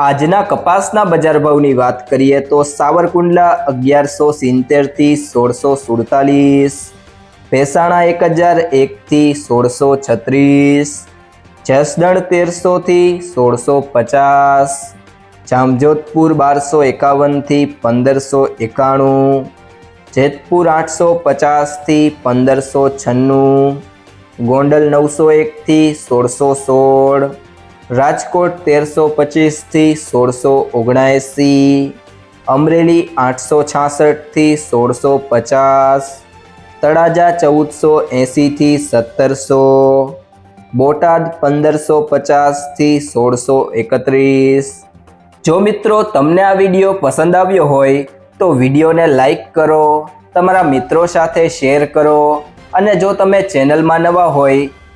આજના કપાસના બજાર ભાવની વાત કરીએ તો સાવરકુંડલા અગિયારસો સિત્તેરથી સોળસો સુડતાલીસ, ભેસાણા એક હજાર એકથી સોળસો છત્રીસ, જસદણ તેરસોથી સોળસો પચાસ, જામજોધપુર બારસો એકાવનથી પંદરસો એકાણું, જેતપુર આઠસો પચાસથી પંદરસો છન્નું, ગોંડલ નવસો એકથી સોળસો સોળ રાજકોટ તેરસો પચીસથી સોળસો ઓગણએંસી અમરેલી આઠસો છાસઠથી સોળસો પચાસ, તળાજા ચૌદસો એંસીથી સત્તરસો, બોટાદ પંદરસો પચાસથી સોળસો એકત્રીસ. જો મિત્રો તમને આ વીડિયો પસંદ આવ્યો હોય, તો વિડીયોને લાઈક કરો, તમારા મિત્રો સાથે શેર કરો, અને જો તમે ચેનલમાં નવા હોય